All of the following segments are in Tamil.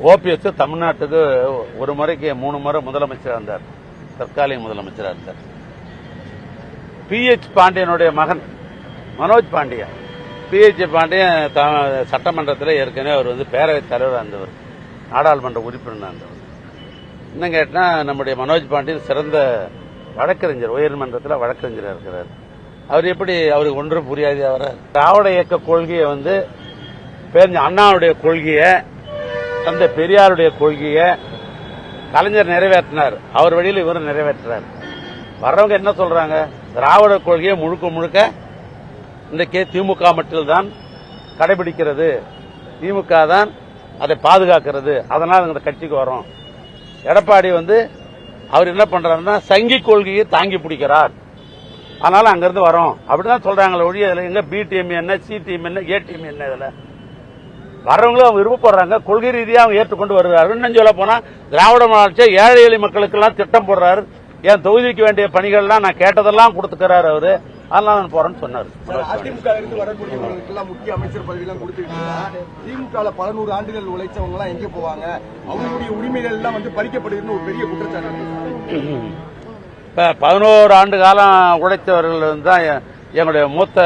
ஓபிஎஸ் தமிழ்நாட்டுக்கு ஒரு முறைக்கு மூணு முறை முதலமைச்சராக இருந்தார். தற்காலிக முதலமைச்சராக இருந்தார். பிஹெச் பாண்டியனுடைய மகன் மனோஜ் பாண்டியன் பிஹெச் பாண்டியன் த- சட்டமன்றத்தில் ஏற்கனவே அவர் வந்து பேரவைத் தலைவராக இருந்தவர். நாடாளுமன்ற உறுப்பினராக இருந்தவர். இன்னும் கேட்டால் நம்முடைய மனோஜ் பாண்டியன் சிறந்த வழக்கறிஞர் உயர்மன்றத்தில் வழக்கறிஞராக இருக்கிறார். அவர் எப்படி அவருக்கு ஒன்றும் புரியாது அவர் திராவிட இயக்க கொள்கையை வந்து பேர் அண்ணாவுடைய கொள்கையை தந்தை பெரியாருடைய கொள்கையை கலைஞர் நிறைவேற்றினார். அவர் வழியில் இவர் நிறைவேற்றினார். வர்றவங்க என்ன சொல்றாங்க? திராவிட கொள்கையை முழுக்க முழுக்க இன்றைக்கு திமுக மட்டும்தான் கடைபிடிக்கிறது. திமுக தான் அதை பாதுகாக்கிறது. அதனால் இந்த கட்சிக்கு வரோம் எடப்பாடி வந்து அவர் என்ன பண்றாருன்னா சங்கி கொள்கையை தாங்கி பிடிக்கிறார். அதனால அங்கிருந்து வரோம் அப்படிதான் சொல்றாங்களே ஒழிய இதுல எங்க பி டீம் என்ன சி டீம் என்ன ஏ டீம் என்ன இதுல? வர்றவங்களும் அவங்க விருப்பப்படுறாங்க. கொள்கை ரீதியாக அவங்க ஏற்றுக்கொண்டு வருகிறார்கள் இன்னும் சொல்ல போனா திராவிட மாநில ஏழை எளிய மக்களுக்கெல்லாம் திட்டம் போடுறாரு. என் தொகுதிக்கு வேண்டிய பணிகள்லாம் நான் கேட்டதெல்லாம் கொடுத்துக்கிறாரு அவரு. அதனால நான் போறேன்னு சொன்னாரு. அதிமுக இருந்து வரக்கூடியவங்களுக்கு எல்லாம் முக்கிய அமைச்சர் பதவி எல்லாம் கொடுத்துட்டு திமுக பல நூறு ஆண்டுகள் உழைச்சவங்க எல்லாம் எங்க போவாங்க? அவங்களுடைய உரிமைகள் எல்லாம் வந்து பறிக்கப்படுதுன்னு ஒரு பெரிய குற்றச்சாட்டு. இப்ப பதினோரு ஆண்டு காலம் உழைத்தவர்கள் தான் எங்களுடைய மூத்த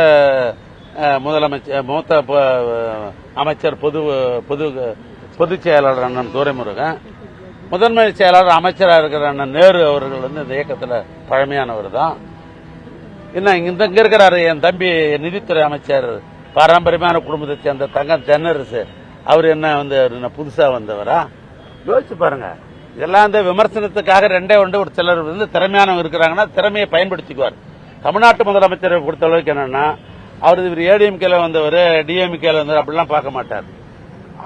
முதலமைச்சர் மூத்த அமைச்சர் பொது பொது பொதுச் செயலாளர் அண்ணன் துரைமுருகன் முதன்மை செயலாளர் அமைச்சராக இருக்கிற அண்ணன் நேரு அவர்கள் வந்து இந்த இயக்கத்தில் பழமையானவர் தான். இன்னும் இந்த இங்கே இருக்கிறாரு என் தம்பி நிதித்துறை அமைச்சர் பாரம்பரியமான குடும்பத்தை சேர்ந்த தங்கம் தென்னரசு. அவர் என்ன வந்து என்ன புதுசாக வந்தவரா? யோசிச்சு பாருங்க. இதெல்லாம் இந்த விமர்சனத்துக்காக ரெண்டே ஒன்று ஒரு சிலர் வந்து திறமையானவங்க இருக்கிறாங்கன்னா திறமையை பயன்படுத்திக்குவார். தமிழ்நாட்டு முதலமைச்சரை பொறுத்தளவுக்கு என்னன்னா அவர் இவர் ஏடிஎம்கேல வந்தவர் டிஎம்கேல வந்தவர் அப்படிலாம் பார்க்க மாட்டார்.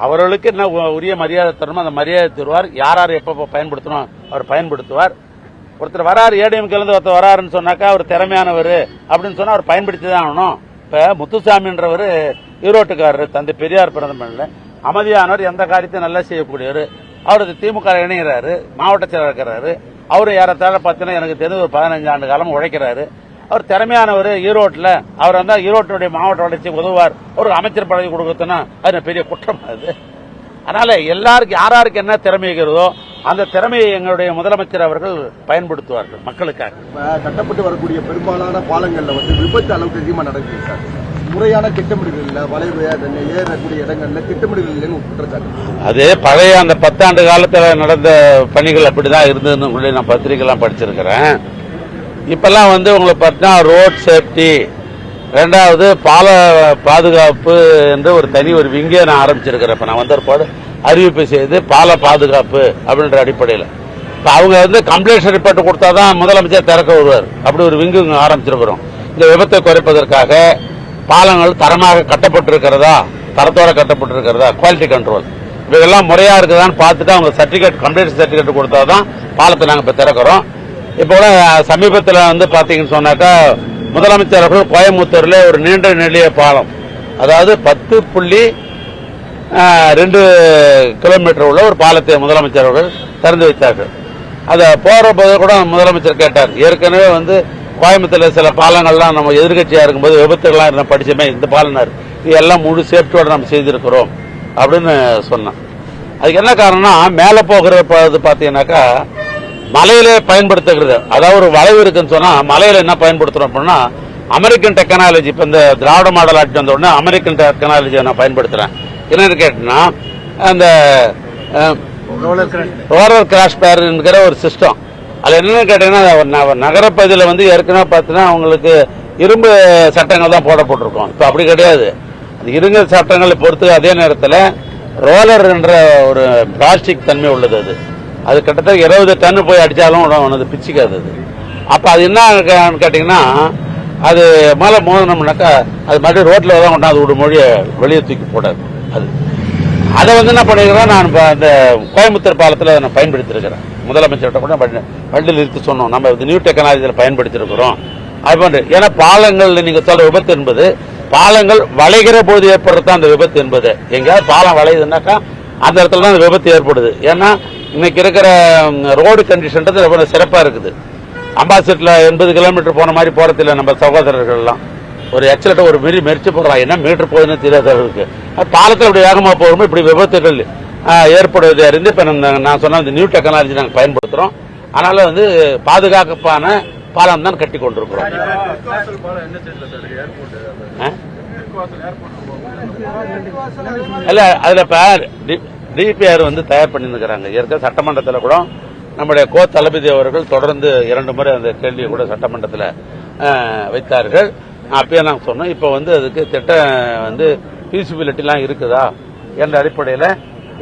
அவர்களுக்கு என்ன உரிய மரியாதை தரணுமோ அந்த மரியாதை தருவார். யார் யார் எப்போ பயன்படுத்தணும் அவர் பயன்படுத்துவார். ஒருத்தர் வராரு ஏடிஎம்கேலேருந்து ஒருத்தர் வராருன்னு சொன்னாக்கா அவர் திறமையானவர் அப்படின்னு சொன்னால் அவர் பயன்படுத்தி தான் ஆகணும். இப்போ முத்துசாமின்றவர் ஈரோட்டுக்காரர் தந்தை பெரியார் பிறந்த மண்ணில். அமைதியானவர் எந்த காரியத்தையும் நல்லா செய்யக்கூடியவர். அவர் திமுக இணைகிறாரு மாவட்ட செயலர் இருக்கிறாரு. அவரு யாரத்தால பார்த்தீங்கன்னா எனக்கு தெரிஞ்ச ஒரு பதினஞ்சு ஆண்டு காலம் உழைக்கிறாரு. அவர் திறமையானவர் ஈரோட்டில். அவர் வந்து ஈரோட்டுடைய மாவட்ட வளர்ச்சிக்கு உதவுவார். ஒரு அமைச்சர் பதவி கொடுக்கறதுன்னா அது பெரிய குற்றம் அது? அதனால எல்லாருக்கும் யாராருக்கு என்ன திறமை இருக்கிறதோ அந்த திறமையை எங்களுடைய முதலமைச்சர் அவர்கள் பயன்படுத்துவார்கள் மக்களுக்காக. கட்டப்பட்டு வரக்கூடிய பெரும்பாலான பாலங்கள்ல வந்து விபத்து அளவுக்கு அதிகமா நடக்குது சார். முறையான திட்டமிடுதல் இல்ல வளைவு ஏறக்கூடிய இடங்கள்ல திட்டமிடுதல் இல்லைன்னு குற்றச்சாட்டு. அது பழைய அந்த பத்தாண்டு காலத்துல நடந்த பணிகள் அப்படிதான் இருந்ததுன்னு சொல்லி நான் பத்திரிகைலாம் படிச்சிருக்கிறேன். இப்போல்லாம் வந்து உங்களுக்கு பார்த்தீங்கன்னா ரோட் சேஃப்டி ரெண்டாவது பால பாதுகாப்பு என்று ஒரு தனி ஒரு விங்கே நான் ஆரம்பிச்சிருக்கிறேன். இப்போ நான் வந்த அறிவிப்பு செய்து பால பாதுகாப்பு அப்படின்ற அடிப்படையில். இப்போ அவங்க வந்து கம்ப்ளைண்ட் ரிப்போர்ட் கொடுத்தாதான் முதலமைச்சர் திறக்க வருவார். அப்படி ஒரு விங்கு ஆரம்பிச்சிருக்கிறோம். இந்த விபத்தை குறைப்பதற்காக பாலங்கள் தரமாக கட்டப்பட்டிருக்கிறதா? தரத்தோட கட்டப்பட்டிருக்கிறதா? குவாலிட்டி கண்ட்ரோல் இதெல்லாம் முறையாக இருக்குதான்னு பார்த்துட்டு அவங்க சர்டிபிகேட் கம்ப்ளைண்ட் கொடுத்தா தான் பாலத்தை நாங்கள் இப்போ திறக்கிறோம். இப்போ கூட சமீபத்தில் வந்து பார்த்தீங்கன்னு சொன்னாக்கா முதலமைச்சர் அவர்கள் கோயம்புத்தூரில் ஒரு நீண்ட நெடிய பாலம் அதாவது பத்து புள்ளி ரெண்டு கிலோமீட்டர் உள்ள ஒரு பாலத்தை முதலமைச்சர் அவர்கள் திறந்து வைத்தார்கள். அதை போகிற போது கூட முதலமைச்சர் கேட்டார் ஏற்கனவே வந்து கோயம்புத்தூரில் சில பாலங்கள்லாம் நம்ம எதிர்கட்சியாக இருக்கும்போது விபத்துகள்லாம் இருந்த படிச்சமே இந்த பாலனார் இது எல்லாம் முழு சேஃப்டியோட நம்ம செய்திருக்கிறோம் அப்படின்னு சொன்னான் அதுக்கு என்ன காரணம்னா மேலே போகிற பார்த்தீங்கன்னாக்கா மலையிலே பயன்படுத்துகிறது. அதாவது ஒரு வளைவு இருக்குன்னு சொன்னா மலையில என்ன பயன்படுத்துறோம் அப்படின்னா அமெரிக்கன் டெக்னாலஜி இப்ப இந்த திராவிட மாடல் ஆட்சி வந்த உடனே அமெரிக்கன் டெக்னாலஜியை நான் பயன்படுத்துறேன். என்னன்னு கேட்டீங்கன்னா அந்த ரோலர் கிராஷ் பேருங்கிற ஒரு சிஸ்டம் அது என்னன்னு கேட்டீங்கன்னா நகரப்பகுதியில் வந்து ஏற்கனவே பார்த்தீங்கன்னா அவங்களுக்கு இரும்பு சட்டங்கள் தான் போடப்பட்டிருக்கும். இப்போ அப்படி கிடையாது. அந்த இரும்பு சட்டங்களை பொறுத்து அதே நேரத்தில் ரோலர் என்ற ஒரு பிளாஸ்டிக் தன்மை உள்ளது அது. அது கிட்டத்தட்ட இருபது டன்னு போய் அடித்தாலும் உனது பிச்சுக்காது அது. அப்போ அது என்ன கேட்டிங்கன்னா அது மேலே மோதினோம்னாக்கா அது மறுபடியும் ரோட்டில் தான் கொண்டாந்து ஒரு மொழியை வெளியே தூக்கி போடாது அது. அதை வந்து என்ன பண்ணிருக்கிறேன் நான் இப்போ அந்த கோயம்புத்தூர் பாலத்தில் அதை நான் பயன்படுத்தியிருக்கிறேன். முதலமைச்சர்கிட்ட கூட வண்டி- வண்டியில் இருக்க சொன்னோம். நம்ம இது நியூ டெக்னாலஜியில் பயன்படுத்தியிருக்கிறோம். அது போன்று ஏன்னா பாலங்கள் நீங்கள் சொல்ல விபத்து என்பது பாலங்கள் வளைகிற போது ஏற்படுறது தான் அந்த விபத்து என்பது. எங்கேயாவது பாலம் வளையுதுன்னாக்கா அந்த இடத்துல தான் அந்த விபத்து ஏற்படுது ஏன்னா இன்னைக்கு இருக்கிற ரோடு கண்டிஷன்றது ரொம்ப சிறப்பாக இருக்குது அம்பாசிட்டில் எண்பது கிலோமீட்டர் போன மாதிரி போகிறதில்ல நம்ம சகோதரர்கள்லாம் ஒரு எக்ஸலட்ட ஒரு மீறி மெரிச்சு போடுறான் என்ன மீட்டர் போகுதுன்னு தெரியாத அளவுக்கு பாலத்தில் இப்படி வேகமாக போகிறோமோ இப்படி விபத்துகள் ஏற்படுவதை அறிந்து இப்போ நான் சொன்ன இந்த நியூ டெக்னாலஜி நாங்கள் பயன்படுத்துகிறோம் அதனால் வந்து பாதுகாப்பான பாலம் தான் கட்டி கொண்டிருக்கிறோம் ஆ? இல்ல அதுல இப்ப டிபிஆர் வந்து தயார் பண்ணிருக்கிறாங்க ஏற்கனவே சட்டமன்றத்தில் கூட நம்முடைய கோ தளபதி அவர்கள் தொடர்ந்து இரண்டு முறை அந்த கேள்வியை கூட சட்டமன்றத்தில் வைத்தார்கள். அப்பயே நாங்கள் சொன்னோம் இப்போ வந்து அதுக்கு திட்டம் வந்து ஃபீசிபிலிட்டிலாம் இருக்குதா என்ற அடிப்படையில்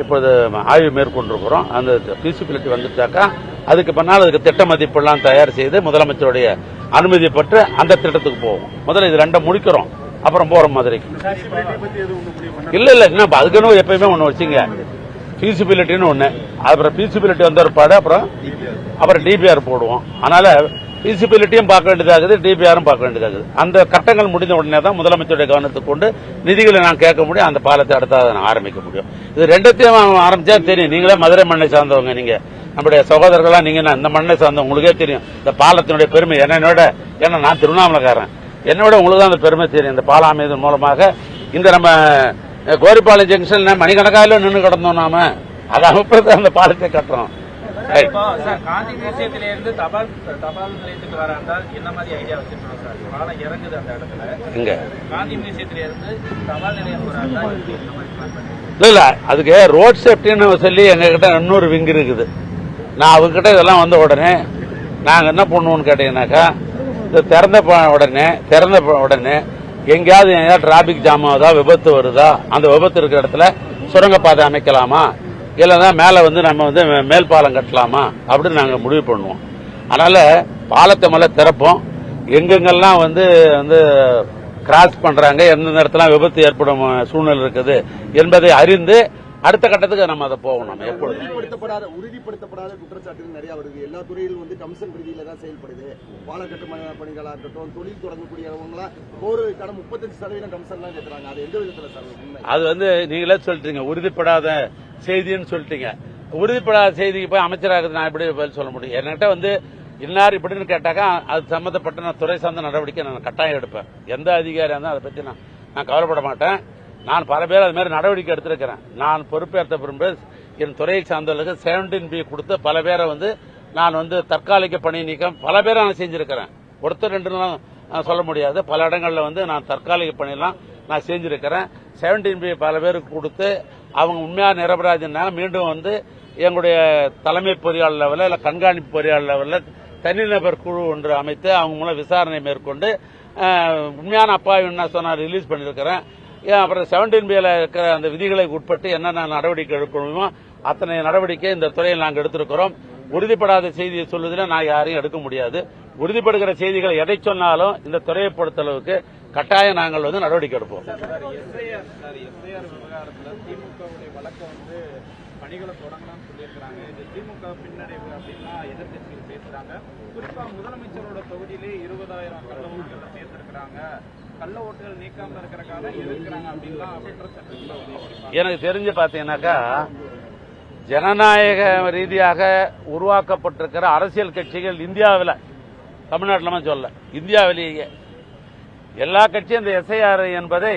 இப்போது ஆய்வு மேற்கொண்டிருக்கிறோம். அந்த ஃபீசிபிலிட்டி வந்துட்டாக்கா அதுக்கு பின்னால் அதுக்கு திட்ட மதிப்பெல்லாம் தயார் செய்து முதலமைச்சருடைய அனுமதி பெற்று அந்த திட்டத்துக்கு போவோம். முதல்ல இது ரெண்டை முடிக்கிறோம். அப்புறம் போகிற மதுரைக்கு இல்ல இல்ல என்ன அதுக்குன்னு எப்பயுமே ஒண்ணு வச்சுங்க ஃபீசிபிலிட்டின்னு ஒண்ணு. அப்புறம் ஃபீசிபிலிட்டி வந்த ஒரு பாடு அப்புறம் அப்புறம் டிபிஆர் போடுவோம். அதனால ஃபீசிபிலிட்டியும் பார்க்க வேண்டியதாகுது டிபிஆரும் பார்க்க வேண்டியதாகுது. அந்த கட்டங்கள் முடிந்த உடனே தான் முதலமைச்சருடைய கவனத்துக்கு கொண்டு நிதிகளை நான் கேட்க முடியும் அந்த பாலத்தை அடுத்த நான் ஆரம்பிக்க முடியும். இது ரெண்டத்தையும் ஆரம்பிச்சா தெரியும். நீங்களே மதுரை மண்ணை சார்ந்தவங்க நீங்க. நம்முடைய சகோதரர்களா நீங்க இந்த மண்ணை சார்ந்த உங்களுக்கே தெரியும். இந்த பாலத்தினுடைய பெருமை என்னோட ஏன்னா நான் திருவண்ணாமலைக்காரன். என்னோட உங்களுக்கு தான் அந்த பெருமை தெரியும். இந்த பாலம் அமைதல் மூலமாக இந்த நம்ம கோரிப்பாளையம் ஜங்ஷன்ல மணிக்கணக்காயில நின்று கிடந்தோம் நாம. அதை அமைப்பது அந்த பாலத்தை கட்டுறோம். காந்தி மியூசியத்தில இருந்து தபால் தபால் நிலையத்துக்கு வராண்டா என்ன மாதிரி ஐடியா வச்சிருக்கோம் சார்? பாலம் இறங்குது அந்த இடத்துல. இங்க காந்தி மியூசியத்தில இருந்து தபால் நிலையம் வராண்டா எப்படி என்ன மாதிரி பிளான் பண்ணிருக்கீங்க? இல்ல இல்ல. அதுக்கு ரோட் சேஃப்டின்னு சொல்லி எங்க கிட்ட இன்னொரு விங் இருக்குது. நான் அவங்க கிட்ட இதெல்லாம் வந்த உடனே நாங்க என்ன பண்ணுவோம்னு கேட்டீங்கன்னாக்கா இந்த திறந்த உடனே திறந்த உடனே எங்கேயாவது எங்கேயாவது டிராபிக் ஜாம் ஆகுதா விபத்து வருதா அந்த விபத்து இருக்கிற இடத்துல சுரங்கப்பாதை அமைக்கலாமா? இல்லைன்னா மேலே வந்து நம்ம வந்து மேல் பாலம் கட்டலாமா? அப்படின்னு நாங்கள் முடிவு பண்ணுவோம். அதனால பாலத்தை மேலே திறப்போம். எங்கெங்கெல்லாம் வந்து வந்து கிராஸ் பண்ணுறாங்க எந்தெந்த இடத்துல விபத்து ஏற்படும் சூழ்நிலை இருக்குது என்பதை அறிந்து அடுத்த கட்டத்துக்கு நம்ம அதை போகணும் நம்ம எப்பொழுதும் உறுதிப்படுத்தப்படாத உறுதிப்படுத்தப்படாத குற்றச்சாட்டுகள் நிறைய வருது. எல்லா துறையிலும் வந்து கமிஷன் ரீதியில தான் செயல்படுது. பாலக்கட்டு ம- பணிகளா இருக்கட்டும் தொழில் தொடங்கக்கூடியவங்களாம் போறதுக்கான முப்பத்தஞ்சு சதவீதம் கமிஷன் தான் கேட்கறாங்க அது எந்த விதத்துல சார்? அது வந்து நீங்களே சொல்லிட்டீங்க. உறுதிப்படாத செய்தின்னு சொல்லிட்டீங்க. உறுதிப்படாத செய்திக்கு போய் அமைச்சராக நான் எப்படி பதில் சொல்ல முடியும்? என்கிட்ட வந்து இன்னார் இப்படின்னு கேட்டாக்கா அது சம்பந்தப்பட்ட நான் துறை சார்ந்த நடவடிக்கை நான் கட்டாயம் எடுப்பேன். எந்த அதிகாரியா இருந்தாலும் அதை பத்தி நான் நான் கவலைப்பட மாட்டேன். நான் பல பேர் அது மாதிரி நடவடிக்கை எடுத்திருக்கிறேன். நான் பொறுப்பேற்ற பிறகு என் துறையை சார்ந்தவர்களுக்கு செவன்டீன் பி கொடுத்து பல பேரை வந்து நான் வந்து தற்காலிக பணி நீக்கம் பல பேரை நான் செஞ்சிருக்கிறேன். ஒருத்தர் ரெண்டுலாம் சொல்ல முடியாது. பல இடங்களில் வந்து நான் தற்காலிக பணியெல்லாம் நான் செஞ்சிருக்கிறேன். செவன்டீன் பி பல பேருக்கு கொடுத்து அவங்க உண்மையாக நிரபராஜனால மீண்டும் வந்து எங்களுடைய தலைமை பொறியாளர் லெவலில் இல்லை கண்காணிப்பு பொறியாளர் லெவலில் தனிநபர் குழு ஒன்று அமைத்து அவங்க மூலம் விசாரணை மேற்கொண்டு உண்மையான அப்பாவி என்ன ரிலீஸ் பண்ணியிருக்கிறேன் அப்புறம் செவன்டீன் பியில் இருக்கிற அந்த விதிகளுக்கு உட்பட்டு என்னென்ன நடவடிக்கை எடுக்கணுமோ அத்தனை நடவடிக்கை இந்த துறையில் நாங்கள் எடுத்திருக்கிறோம். உறுதிப்படாத செய்தியை சொல்வதில் நான் யாரையும் எடுக்க முடியாது. உறுதிப்படுகிற செய்திகள் எதை சொன்னாலும் இந்த துறையை பொறுத்தளவுக்கு கட்டாயம் நாங்கள் வந்து நடவடிக்கை எடுப்போம். பணிகளை தொடங்கலாம்னு சொல்லியிருக்கிறாங்க. இது திமுக பின்னடைவு அப்படின்னா எதிர்க்கட்சிகள் பேசுறாங்க. குறிப்பா முதலமைச்சரோட தொகுதியிலே இருபதாயிரம் கள்ள சேர்த்திருக்கிறாங்க. கள்ள ஓட்டுகள் நீக்காம இருக்கிறக்காக எதிர்க்கிறாங்க அப்படின்னா எனக்கு தெரிஞ்சு பாத்தீங்கன்னாக்கா ஜனநாயக ரீதியாக உருவாக்கப்பட்டிருக்கிற அரசியல் கட்சிகள் இந்தியாவில் தமிழ்நாட்டில் சொல்ல இந்தியாவிலேயே. எல்லா கட்சியும் இந்த எஸ்ஐஆர் என்பதை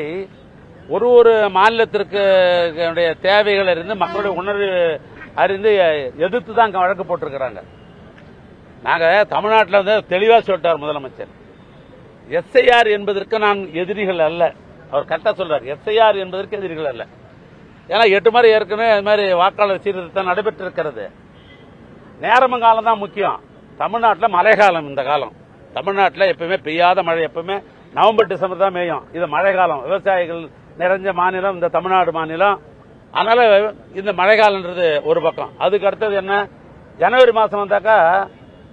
ஒரு ஒரு மாநிலத்திற்கு உடைய தேவைகள் அறிந்து மக்களுடைய உணர்வு அறிந்து எதிர்த்து தான் வழக்கு போட்டிருக்கிறாங்க. நாங்கள் தமிழ்நாட்டில் வந்து தெளிவாக சொல்லிட்டார் முதலமைச்சர். எஸ்ஐஆர் என்பதற்கு நான் எதிரிகள் அல்ல. அவர் கரெக்டாக சொல்றார். எஸ்ஐஆர் என்பதற்கு எதிரிகள் அல்ல. ஏன்னா எட்டு மாதிரி ஏற்கனவே அது மாதிரி வாக்காளர் சீர்திருத்தம் நடைபெற்றிருக்கிறது. நேரமும் காலம் தான் முக்கியம். தமிழ்நாட்டில் மழைக்காலம் இந்த காலம். தமிழ்நாட்டில் எப்பவுமே பெய்யாத மழை எப்பவுமே நவம்பர் டிசம்பர் தான் பெய்யும். இது மழை காலம் விவசாயிகள் நிறைஞ்ச மாநிலம் இந்த தமிழ்நாடு மாநிலம். அதனால இந்த மழைக்காலன்றது ஒரு பக்கம். அதுக்கு அடுத்தது என்ன? ஜனவரி மாசம் வந்தாக்கா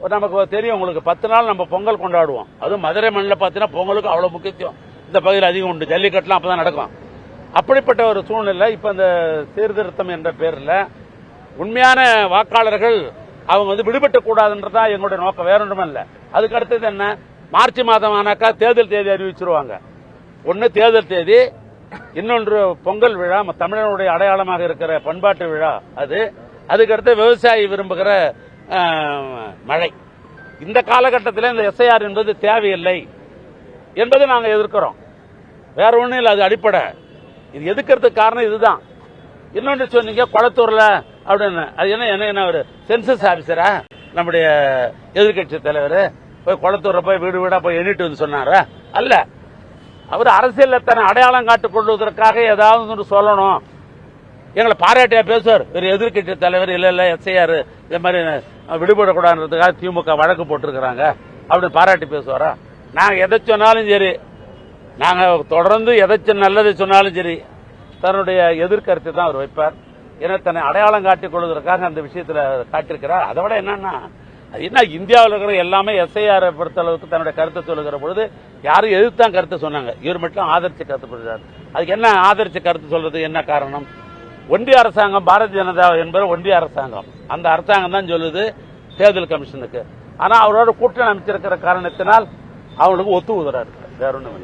நமக்கு தெரியும் உங்களுக்கு. பத்து நாள் நம்ம பொங்கல் கொண்டாடுவோம். அதுவும் மதுரை மண்ணில் பார்த்தீங்கன்னா பொங்கலுக்கு அவ்வளோ முக்கியத்துவம். இந்த பகுதியில் அதிகம் உண்டு. ஜல்லிக்கட்டுலாம் அப்பதான் நடக்கும். அப்படிப்பட்ட ஒரு சூழ்நிலை இப்போ இந்த சீர்திருத்தம் என்ற பேரில் உண்மையான வாக்காளர்கள் அவங்க வந்து விடுபட்டு கூடாதுன்றதா எங்களுடைய நோக்கம். வேற இல்லை இல்ல. அதுக்கு அடுத்தது என்ன? மார்ச் மாதம் ஆனாக்கா தேர்தல் தேதி அறிவிச்சிருவாங்க. ஒன்று தேர்தல் தேதி இன்னொன்று பொங்கல் விழா தமிழனுடைய அடையாளமாக இருக்கிற பண்பாட்டு விழா அது. அதுக்கடுத்து விவசாயி விரும்புகிற மழை. இந்த காலகட்டத்தில் இந்த எஸ்ஐஆர் என்பது தேவையில்லை என்பதை நாங்கள் எதிர்க்கிறோம். வேற ஒன்றும் இல்லை அது அடிப்படை. இது எதுக்கிறதுக்கு காரணம் இதுதான். இன்னொன்று சொன்னீங்க குளத்தூர்ல அப்படின்னு அது என்ன என்ன என்ன ஒரு சென்சஸ் ஆபீசரா நம்முடைய எதிர்க்கட்சி தலைவர் போய் குளத்தூர்ல போய் வீடு வீடா போய் எண்ணிட்டு வந்து சொன்னாரா? அல்ல. அவர் அரசியலில் தன்னை அடையாளம் காட்டுக் கொள்வதற்காக ஏதாவது ஒன்று சொல்லணும். எங்களை பாராட்டியா பேசுவார். ஒரு எதிர்க்கட்சி தலைவர் இல்ல இல்ல எஸ்ஐஆர் இந்த மாதிரி விடுபடக்கூடாதுன்றதுக்காக திமுக வழக்கு போட்டிருக்கிறாங்க. அப்படின்னு பாராட்டி பேசுவாரா? நாங்கள் எதை சொன்னாலும் சரி. நாங்கள் தொடர்ந்து எதை நல்லது நல்லதை சொன்னாலும் சரி. தன்னுடைய எதிர்கருத்தை தான் அவர் வைப்பார். ஏன்னா தன்னை அடையாளம் காட்டிக் கொள்வதற்காக அந்த விஷயத்தில் காட்டியிருக்கிறார். அதை விட என்னன்னா அது என்ன இந்தியாவில் இருக்கிற எல்லாமே எஸ்ஐஆர் பொறுத்த அளவுக்கு தன்னுடைய கருத்தை சொல்லுகிற பொழுது யாரும் எதிர்த்தான் கருத்தை சொன்னாங்க. இவர் மட்டும் ஆதரிச்சு கருத்து சொல்றாரு அதுக்கு என்ன ஆதரிச்சு கருத்து சொல்றது? என்ன காரணம்? ஒன்றிய அரசாங்கம் பாரதிய ஜனதா என்பது ஒன்றிய அரசாங்கம். அந்த அரசாங்கம் தான் சொல்லுது தேர்தல் கமிஷனுக்கு. ஆனால் அவரோட கூட்டணி அமைச்சிருக்கிற காரணத்தினால் அவங்களுக்கு ஒத்து உதறாரு. வேற ஒன்றும் இல்லை